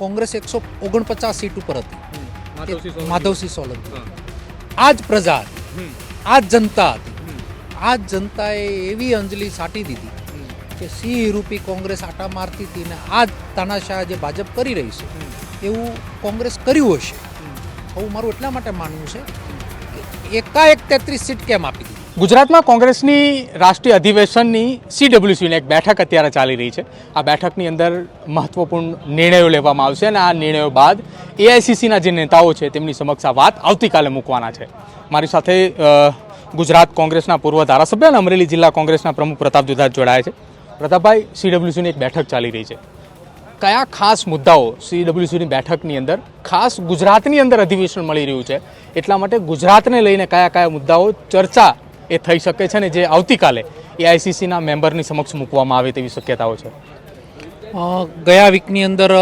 કોંગ્રેસ એકસો ઓગણપચાસ સીટ ઉપર હતી. માધવસિંહ સોલંકી. આ જ પ્રજા હતી. આ જ જનતા હતી. આ જ જનતાએ એવી અંજલિ સાટી દીધી. કે સિંહ રૂપી કોંગ્રેસ આટા મારતી હતી ને આ જ તાનાશાહ જે ભાજપ કરી રહી છે એવું કોંગ્રેસ કર્યું હશે. આવું મારું એટલા માટે માનવું છે કે એકાએક તેત્રીસ સીટ કેમ આપી દીધી? ગુજરાતમાં કોંગ્રેસની રાષ્ટ્રીય અધિવેશનની સીડબ્લ્યુસીની એક બેઠક અત્યારે ચાલી રહી છે. આ બેઠકની અંદર મહત્વપૂર્ણ નિર્ણયો લેવામાં આવશે અને આ નિર્ણયો બાદ એઆઈસીસીના જે નેતાઓ છે તેમની સમક્ષ આ વાત આવતીકાલે મૂકવાના છે. મારી સાથે ગુજરાત કોંગ્રેસના પૂર્વ ધારાસભ્ય અને અમરેલી જિલ્લા કોંગ્રેસના પ્રમુખ પ્રતાપ દુધાત જોડાયા છે. પ્રતાપભાઈ સીડબ્લ્યુસીની એક બેઠક ચાલી રહી છે. કયા ખાસ મુદ્દાઓ સીડબ્લ્યુસીની બેઠકની અંદર, ખાસ ગુજરાતની અંદર અધિવેશન મળી રહ્યું છે? એટલા માટે ગુજરાતને લઈને કયા કયા મુદ્દાઓ ચર્ચા એ થઈ શકે છે ને જે આવતીકાલે એઆઈસીસીના મેમ્બરની સમક્ષ મૂકવામાં આવે તેવી શક્યતાઓ છે? ગયા વીકની અંદર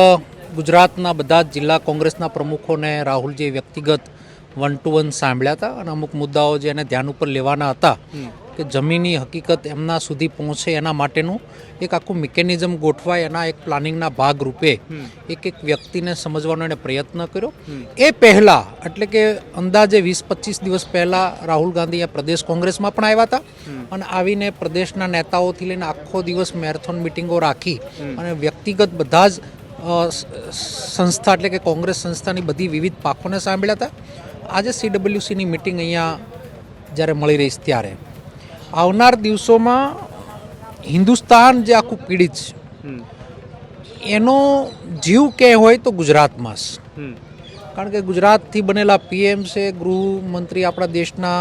ગુજરાતના બધા જ જિલ્લા કોંગ્રેસના પ્રમુખોને રાહુલજીએ વ્યક્તિગત વન ટુ વન સાંભળ્યા હતા અને અમુક મુદ્દાઓ જે એને ધ્યાન ઉપર લેવાના હતા કે જમીનની હકીકત એમના સુધી પહોંચે એના માટેનું એક આખું મિકેનિઝમ ગોઠવાય એના એક પ્લાનિંગના ભાગ રૂપે એક એક વ્યક્તિને સમજવાનો એને પ્રયત્ન કર્યો. એ પહેલાં એટલે કે અંદાજે વીસ પચીસ દિવસ પહેલાં રાહુલ ગાંધી આ પ્રદેશ કોંગ્રેસમાં પણ આવ્યા હતા. અને આવીને પ્રદેશના નેતાઓથી લઈને આખો દિવસ મેરેથોન મિટિંગો રાખી અને વ્યક્તિગત બધા જ સંસ્થા એટલે કે કોંગ્રેસ સંસ્થાની બધી વિવિધ પાકોને સાંભળ્યા હતા. આજે સીડબ્લ્યુસીની મિટિંગ અહીંયા જ્યારે મળી રહી છે ત્યારે. આવનાર દિવસોમાં હિન્દુસ્તાન જે આખું પીડિત છે એનો જીવ ક્યાંય હોય તો ગુજરાતમાં છે કારણ કે ગુજરાતથી બનેલા પીએમ છે ગૃહમંત્રી આપણા દેશના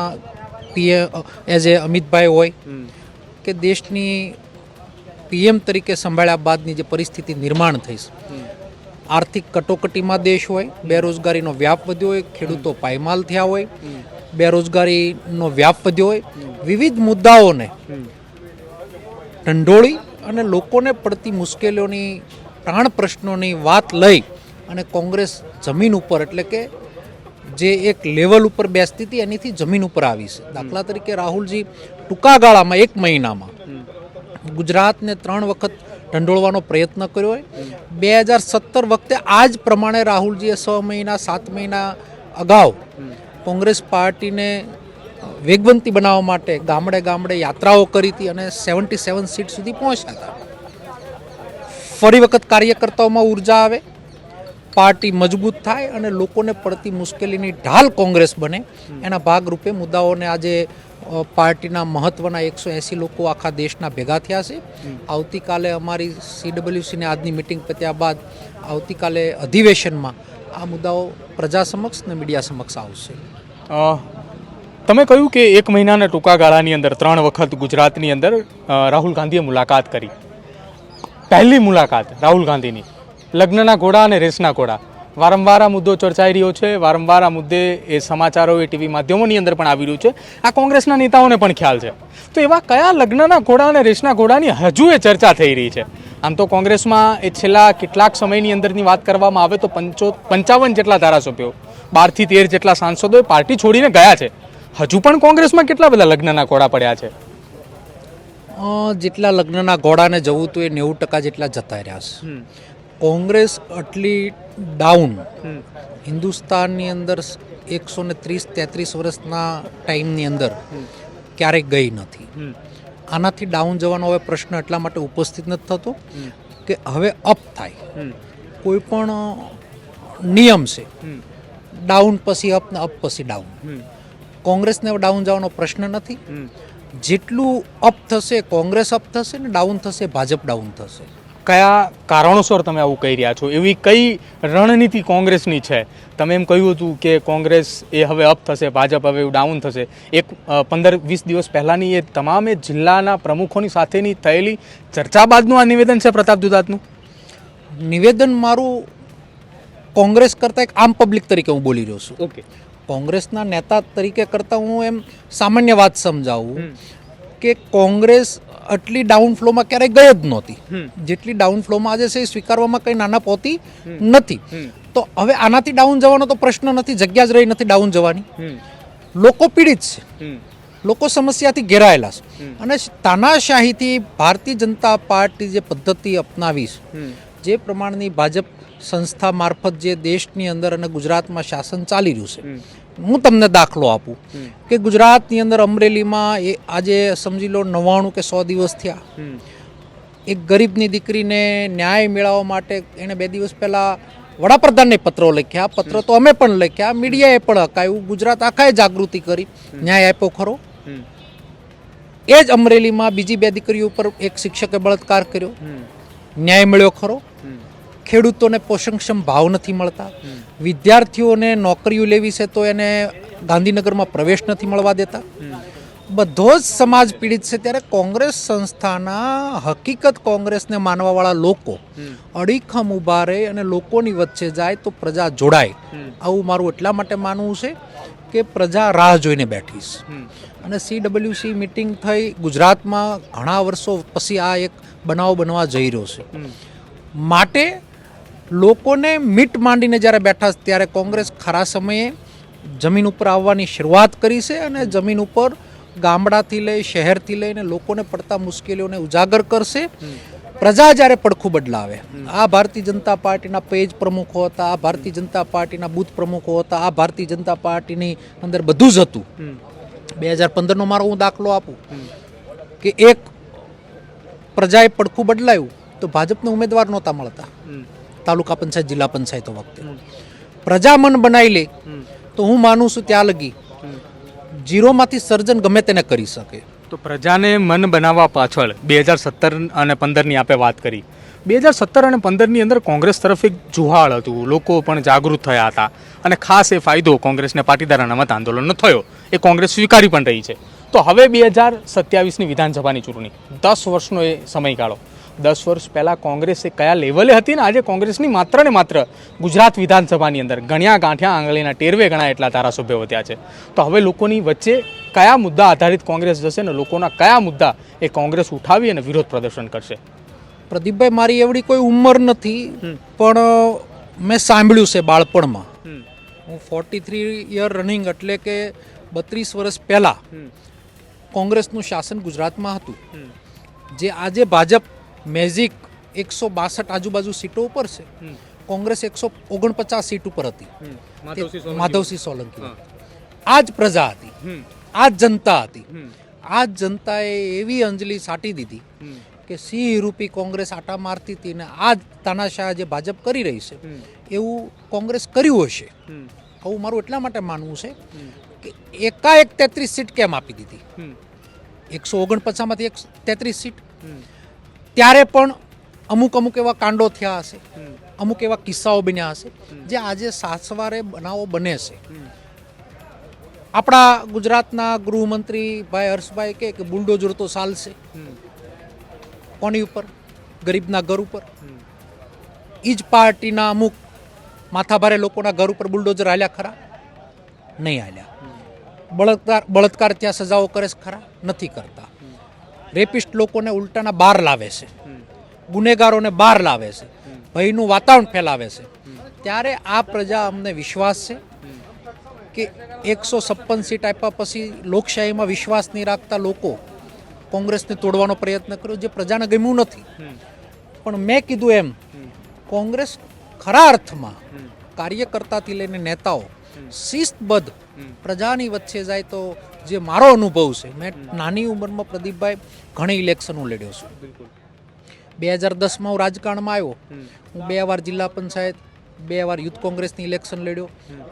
પીએમ એઝ એ અમિતભાઈ હોય કે દેશની પીએમ તરીકે સંભાળ્યા બાદની જે પરિસ્થિતિ નિર્માણ થઈ છે. આર્થિક કટોકટીમાં દેશ હોય બેરોજગારીનો વ્યાપ વધ્યો હોય ખેડૂતો પાયમાલ થયા હોય બેરોજગારીનો વ્યાપ વધ્યો હોય, વિવિધ મુદ્દાઓને ઢંઢોળી અને લોકોને પડતી મુશ્કેલીઓની, પ્રાણ પ્રશ્નોની વાત લઈ અને કોંગ્રેસ જમીન ઉપર, એટલે કે જે એક લેવલ ઉપર બેસતી હતી, એનીથી જમીન ઉપર આવી છે. દાખલા તરીકે રાહુલજી ટૂંકા ગાળામાં એક મહિનામાં ગુજરાતને ત્રણ વખત ઢંઢોળવાનો પ્રયત્ન કર્યો હોય. બે હજાર સત્તર વખતે આ જ પ્રમાણે રાહુલજીએ છ મહિના, સાત મહિના અગાઉ કોંગ્રેસ પાર્ટીને વેગવંતી બનાવવા માટે ગામડે ગામડે યાત્રાઓ કરી હતી અને સેવન્ટી સેવન સીટ સુધી પહોંચ્યા હતા. ફરી વખત કાર્યકર્તાઓમાં ઊર્જા આવે, પાર્ટી મજબૂત થાય અને લોકોને પડતી મુશ્કેલીની ઢાલ કોંગ્રેસ બને. એના ભાગરૂપે મુદ્દાઓને આજે પાર્ટીના મહત્વના એકસો એંસી લોકો આખા દેશના ભેગા થયા છે. આવતીકાલે અમારી સીડબ્લ્યુસીની આજની મિટિંગ પત્યા બાદ આવતીકાલે અધિવેશનમાં આ મુદ્દાઓ પ્રજા સમક્ષ ને મીડિયા સમક્ષ આવશે. તમે કહ્યું કે એક મહિનાના ટૂંકા ગાળાની અંદર, ત્રણ વખત ગુજરાતની અંદર રાહુલ ગાંધીએ મુલાકાત કરી. પહેલી મુલાકાત રાહુલ ગાંધીની. લગ્નના ઘોડા અને રેસના ઘોડા. વારંવાર આ મુદ્દો ચર્ચાઈ રહ્યો છે, વારંવાર આ મુદ્દે એ સમાચારો એ ટીવી માધ્યમોની અંદર પણ આવી રહ્યું છે. આ કોંગ્રેસના નેતાઓને પણ ખ્યાલ છે. તો એવા કયા લગ્નના ઘોડા અને રેસના ઘોડાની હજુ એ ચર્ચા થઈ રહી છે? આમ તો કોંગ્રેસમાં એ છેલ્લા કેટલાક સમયની અંદરની વાત કરવામાં આવે તો પંચો, પંચાવન જેટલા ધારાસભ્યો બારથી તેર જેટલા સાંસદોએ પાર્ટી છોડીને ગયા છે. હજુ પણ કોંગ્રેસમાં કેટલા બધા લગ્નના ઘોડા પડ્યા છે? જેટલા લગ્નના ઘોડાને જવું તો એ નેવું ટકા જેટલા જતા રહ્યા છે. કોંગ્રેસ આટલી ડાઉન હિન્દુસ્તાનની અંદર એકસો ને ત્રીસ તેત્રીસ વર્ષના ટાઈમની અંદર ક્યારેય ગઈ નથી. આનાથી ડાઉન જવાનો હવે પ્રશ્ન એટલા માટે ઉપસ્થિત નથી થતો કે હવે અપ થાય. કોઈ પણ નિયમ છે ડાઉન પછી અપ ને અપ પછી ડાઉન કોંગ્રેસને ડાઉન જવાનો પ્રશ્ન નથી. જેટલું અપ થશે કોંગ્રેસ અપ થશે ને ડાઉન થશે ભાજપ ડાઉન થશે. કયા કારણોસર તમે આવું કહી રહ્યા છો? એવી કઈ રણનીતિ કોંગ્રેસની છે? તમે એમ કહ્યું હતું કે કોંગ્રેસ એ હવે અપ થશે ભાજપ હવે ડાઉન થશે. એક પંદર વીસ દિવસ પહેલાંની એ તમામે જિલ્લાના પ્રમુખોની સાથેની થયેલી ચર્ચા બાદનું આ નિવેદન છે પ્રતાપ દુધાતનું? નિવેદન મારું કોંગ્રેસ કરતાં એક આમ પબ્લિક તરીકે હું બોલી રહ્યો છું. ઓકે. કોંગ્રેસના નેતા તરીકે કરતાં હું એમ સામાન્ય વાત સમજાવું કે કોંગ્રેસ આટલી ડાઉન ફ્લોમાં ક્યારેય ગઈ જ નહોતી. જેટલી ડાઉન ફ્લોમાં આજે છે એ સ્વીકારવામાં કંઈ નાના પોતી નથી. તો હવે આનાથી ડાઉન જવાનો તો પ્રશ્ન નથી જગ્યા જ રહી નથી ડાઉન જવાની. લોકો પીડિત છે. લોકો સમસ્યાથી ઘેરાયેલા છે. અને તાનાશાહીથી ભારતીય જનતા પાર્ટી જે પદ્ધતિ અપનાવી છે જે પ્રમાણની ભાજપ સંસ્થા મારફત જે દેશની અંદર અને ગુજરાતમાં શાસન ચાલી રહ્યું છે. હું તમને દાખલો આપું. કે ગુજરાતની અંદર અમરેલીમાં એ આજે સમજી લો નવ્વાણું કે સો દિવસ થયા. એક ગરીબની દીકરીને ન્યાય મેળવવા માટે એણે બે દિવસ પહેલાં વડાપ્રધાનને પત્રો લખ્યા. પત્ર તો અમે પણ લખ્યા. મીડિયાએ પણ હકાયું ગુજરાત આખાએ જાગૃતિ કરી. ન્યાય આપ્યો ખરો. એ જ અમરેલીમાં બીજી બે દીકરીઓ ઉપર એક શિક્ષકે બળાત્કાર કર્યો. ન્યાય મળ્યો ખરો. ખેડૂતોને પોષણક્ષમ ભાવ નથી મળતા. વિદ્યાર્થીઓને નોકરીઓ લેવી છે તો એને ગાંધીનગરમાં પ્રવેશ નથી મળવા દેતા. બધો જ સમાજ પીડિત છે ત્યારે કોંગ્રેસ સંસ્થાના હકીકત કોંગ્રેસને માનવાવાળા લોકો અડીખમ ઊભા રહે અને લોકોની વચ્ચે જાય તો પ્રજા જોડાય. આવું મારું એટલા માટે માનવું છે કે પ્રજા રાહ જોઈને બેઠી છે. અને સીડબ્લ્યુસી મિટિંગ થઈ, ગુજરાતમાં ઘણા વર્ષો પછી આ એક બનાવ બનવા જઈ રહ્યો છે. માટે લોકોને મીટ માંડીને જ્યારે બેઠા ત્યારે કોંગ્રેસ ખરા સમયે જમીન ઉપર આવવાની શરૂઆત કરી છે અને જમીન ઉપર ગામડાથી લઈ, શહેરથી લઈને લોકોને પડતા મુશ્કેલીઓને ઉજાગર કરશે. પ્રજા જ્યારે પડખું બદલાવે, આ ભારતીય જનતા પાર્ટીના પેજ પ્રમુખો હતા, આ ભારતીય જનતા પાર્ટીના બૂથ પ્રમુખો હતા, આ ભારતીય જનતા પાર્ટીની અંદર બધું જ હતું. બે હજાર પંદરનો મારો હું દાખલો આપું. કે એક પ્રજાએ પડખું બદલાયું તો ભાજપને ઉમેદવાર નહોતા મળતા. તાલુકા પંચાયત, જિલ્લા પંચાયતો વખતે. પ્રજા મન બનાવી લે તો હું માનું છું ત્યાં લગી જીરોમાંથી સર્જન ગમે તેને કરી શકે. તો પ્રજાને મન બનાવવા પાછળ બે હજાર સત્તર અને પંદરની આપણે વાત કરી. બે હજાર સત્તર અને પંદરની અંદર કોંગ્રેસ તરફ એક જુહાળ હતું. લોકો પણ જાગૃત થયા હતા. અને ખાસ એ ફાયદો કોંગ્રેસને પાટીદાર અનામત આંદોલનનો થયો. એ કોંગ્રેસ સ્વીકારી પણ રહી છે. તો હવે બે હજાર સત્યાવીસની વિધાનસભાની ચૂંટણી. દસ વર્ષનો એ સમયગાળો. દસ વર્ષ પહેલાં કોંગ્રેસે કયા લેવલે હતી ને? આજે કોંગ્રેસની માત્ર ને માત્ર ગુજરાત વિધાનસભાની અંદર ગણ્યા ગાંઠ્યા આંગળીના ટેરવે ગણા એટલા ધારાસભ્યો વધ્યા છે. તો હવે લોકોની વચ્ચે કયા મુદ્દા આધારિત કોંગ્રેસ જશે ને લોકોના કયા મુદ્દા એ કોંગ્રેસ ઉઠાવી અને વિરોધ પ્રદર્શન કરશે? પ્રદીપભાઈ મારી એવડી કોઈ ઉંમર નથી પણ મેં સાંભળ્યું છે બાળપણમાં. હું ફોર્ટી થ્રી યર રનિંગ એટલે કે બત્રીસ વર્ષ પહેલાં કોંગ્રેસનું શાસન ગુજરાતમાં હતું. જે આજે ભાજપ મેજિક એકસો બાસઠ આજુબાજુ સીટો ઉપર છે. કોંગ્રેસ એકસો ઓગણપચાસ સીટ ઉપર હતી. માધવસિંહ સોલંકી. આ જ પ્રજા હતી. આ જ જનતા હતી. આ જ જનતાએ એવી અંજલિ સાટી દીધી કે સિંહ રૂપી કોંગ્રેસ આટા મારતી હતી ને આ જ તાનાશાહ જે ભાજપ કરી રહી છે એવું કોંગ્રેસ કર્યું હશે. આવું મારું એટલા માટે માનવું છે કે એકાએક તેત્રીસ સીટ કેમ આપી દીધી? એકસો ઓગણપચાસમાંથી એક તેત્રીસ સીટ. ત્યારે પણ અમુક અમુક એવા કાંડો થયા હશે. અમુક એવા કિસ્સાઓ બન્યા હશે. જે આજે સાસવારે બનાવો બને છે. આપણા ગુજરાતના ગૃહમંત્રી ભાઈ હર્ષભાઈ કે બુલડોઝર તો ચાલશે. કોની ઉપર? ગરીબના ઘર ઉપર. એ જ પાર્ટીના અમુક માથાભારે લોકોના ઘર ઉપર બુલડોઝર હાલ્યા ખરા? નહીં હાલ્યા. બળતકાર બળત્કાર ત્યાં સજાઓ કરે છે ખરા? નથી કરતા. રેપિસ્ટ લોકોને ઉલટાના બહાર લાવે છે. ગુનેગારોને બહાર લાવે છે. ભયનું વાતાવરણ ફેલાવે છે. ત્યારે આ પ્રજા અમને વિશ્વાસ છે કે એકસો છપ્પન સીટ આપ્યા પછી લોકશાહીમાં વિશ્વાસ નહીં રાખતા લોકો કોંગ્રેસને તોડવાનો પ્રયત્ન કર્યો, જે પ્રજાને ગમ્યું નથી. પણ મેં કીધું એમ, કોંગ્રેસ ખરા અર્થમાં કાર્યકર્તાથી લઈને નેતાઓ શિસ્તબદ્ધ પ્રજાની વચ્ચે જાય તો જે મારો અનુભવ છે મેં નાની ઉંમરમાં પ્રદીપભાઈ ઘણી ઇલેક્શનો લડ્યો છું. બે હજાર દસમાં હું રાજકારણમાં આવ્યો. હું બે વાર જિલ્લા પંચાયત બે વાર યુથ કોંગ્રેસની ઇલેક્શન લડ્યો.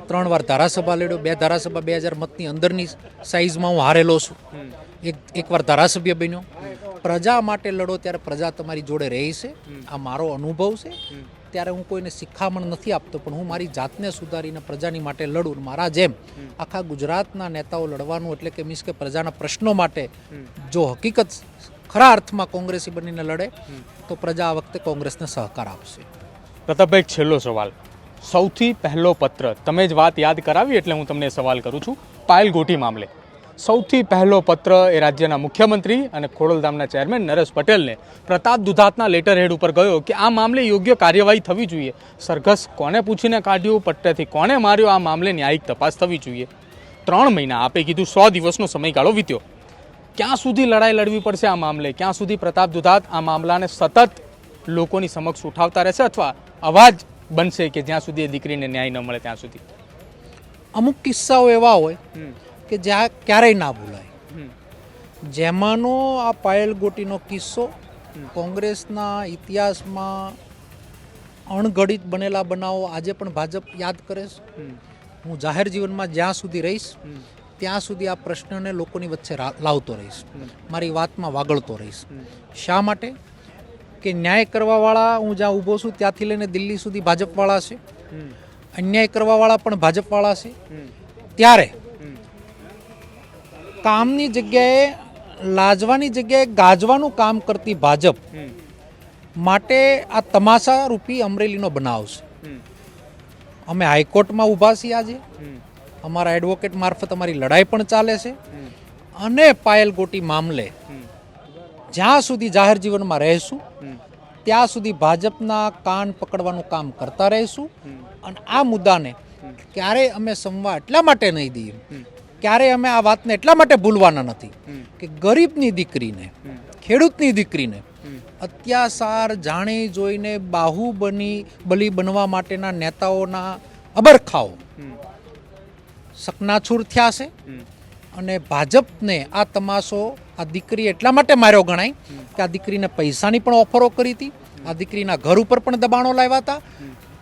ત્રણ વાર ધારાસભા લડ્યો. બે ધારાસભા બે હજાર મતની અંદરની સાઇઝમાં હું હારેલો છું. એક એકવાર ધારાસભ્ય બન્યો. પ્રજા માટે લડો ત્યારે પ્રજા તમારી જોડે રહી છે. આ મારો અનુભવ છે. ત્યારે હું કોઈને શિખામણ નથી આપતો, પણ હું મારી જાતને સુધારીને પ્રજાની માટે લડું મારા જેમ આખા ગુજરાતના નેતાઓ લડવાનું એટલે કે મીન્સ કે પ્રજાના પ્રશ્નો માટે જો હકીકત ખરા અર્થમાં કોંગ્રેસી બનીને લડે, તો પ્રજા આ વખતે કોંગ્રેસને સહકાર આપશે. પ્રતાપભાઈ, છેલ્લો સવાલ. સૌથી પહેલો પત્ર, તમે જ વાત યાદ કરાવી એટલે હું તમને સવાલ કરું છું. પાયલ ગોટી મામલે. સૌથી પહેલો પત્ર એ રાજ્યના મુખ્યમંત્રી અને ખોડલધામના ચેરમેન નરેશ પટેલને પ્રતાપ દુધાતના લેટર હેડ ઉપર ગયો કે આ મામલે યોગ્ય કાર્યવાહી થવી જોઈએ. સરઘસ કોને પૂછીને કાઢ્યું? પટ્ટેથી કોને માર્યો? આ મામલે ન્યાયિક તપાસ થવી જોઈએ. ત્રણ મહિના આપે કીધું સો દિવસનો સમયગાળો વીત્યો. ક્યાં સુધી લડાઈ લડવી પડશે આ મામલે? ક્યાં સુધી પ્રતાપ દુધાત આ મામલાને સતત લોકોની સમક્ષ ઉઠાવતા રહેશે અથવા અવાજ બનશે કે જ્યાં સુધી એ દીકરીને ન્યાય ન મળે ત્યાં સુધી? અમુક કિસ્સાઓ એવા હોય કે જ્યાં ક્યારેય ના ભૂલાય. જેમાંનો આ પાયલ ગોટીનો કિસ્સો કોંગ્રેસના ઇતિહાસમાં અણઘડિત બનેલા બનાવો આજે પણ ભાજપ યાદ કરે છે. હું જાહેર જીવનમાં જ્યાં સુધી રહીશ ત્યાં સુધી આ પ્રશ્નને લોકોની વચ્ચે લાવતો રહીશ. મારી વાતમાં વાગળતો રહીશ. શા માટે? કે ન્યાય કરવાવાળા હું જ્યાં ઊભો છું ત્યાંથી લઈને દિલ્હી સુધી ભાજપવાળા છે. અન્યાય કરવાવાળા પણ ભાજપવાળા છે. ત્યારે કામની જગ્યાએ લાજવાની જગ્યાએ ગાજવાનું કામ કરતી ભાજપ માટે આ તમાશા રૂપી અમરેલીનો બનાવ છે. અમે હાઈકોર્ટમાં ઊભા છીએ આજે. અમારા એડવોકેટ મારફત અમારી લડાઈ પણ ચાલે છે. અને પાયલ ગોટી મામલે જ્યાં સુધી જાહેર જીવનમાં રહેશું ત્યાં સુધી ભાજપના કાન પકડવાનું કામ કરતા રહીશું. અને આ મુદ્દાને ક્યારેય અમે સંવા એટલા માટે નહીં દઈએ. ક્યારેય અમે આ વાતને એટલા માટે ભૂલવાના નથી કે ગરીબની દીકરીને ખેડૂતની દીકરીને અત્યાચાર જાણી જોઈને બાહુ બની બલી બનવા માટેના નેતાઓના અબરખાઓ સકનાછૂર થયા છે અને ભાજપને આ તમાશો આ દીકરી એટલા માટે માર્યો ગણાય કે આ દીકરીને પૈસાની પણ ઓફરો કરી હતી આ દીકરીના ઘર ઉપર પણ દબાણો લાવ્યા હતા.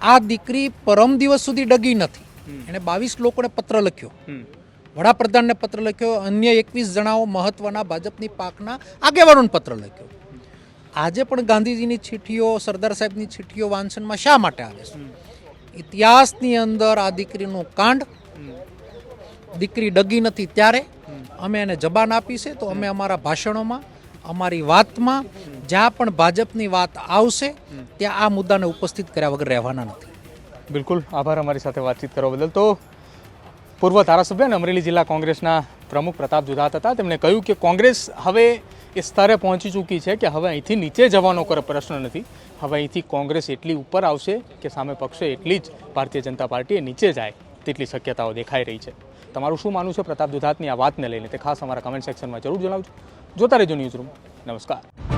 આ દીકરી પરમ દિવસ સુધી ડગી નથી. એણે બાવીસ લોકોને પત્ર લખ્યો. વડાપ્રધાનને પત્ર લખ્યો, અન્ય એકવીસ જણાઓ મહત્વના ભાજપની પાકના આગેવાનોને પત્ર લખ્યો. આજે પણ ગાંધીજીની ચીઠીઓ, સરદાર સાહેબની ચીઠીઓ વાંચનમાં શા માટે આવે છે? ઇતિહાસની અંદર આ દીકરીનું કાંડ, દીકરી ડગી નથી ત્યારે. અમે એને જબાન આપી છે, તો અમે અમારા ભાષણોમાં, અમારી વાતમાં, જ્યાં પણ ભાજપની વાત આવશે, ત્યાં આ મુદ્દાને ઉપસ્થિત કર્યા વગર રહેવાના નથી. બિલકુલ. આભાર અમારી સાથે વાતચીત કરવા બદલ. તો પૂર્વ ધારાસભ્ય અને અમરેલી જિલ્લા કોંગ્રેસના પ્રમુખ પ્રતાપ જુધાત હતા. તેમણે કહ્યું કે કોંગ્રેસ હવે એ સ્તરે પહોંચી ચૂકી છે કે હવે અહીંથી નીચે જવાનો કોઈ પ્રશ્ન નથી. હવે અહીંથી કોંગ્રેસ એટલી ઉપર આવશે કે સામે પક્ષે એટલી જ ભારતીય જનતા પાર્ટી નીચે જાય તેટલી શક્યતાઓ દેખાઈ રહી છે. તમારું શું માનવું છે પ્રતાપ દુધાતની આ વાતને લઈને? તે ખાસ અમારા કમેન્ટ સેક્શનમાં જરૂર જણાવજો. જોતા રહેજો ન્યૂઝ રૂમ નમસ્કાર.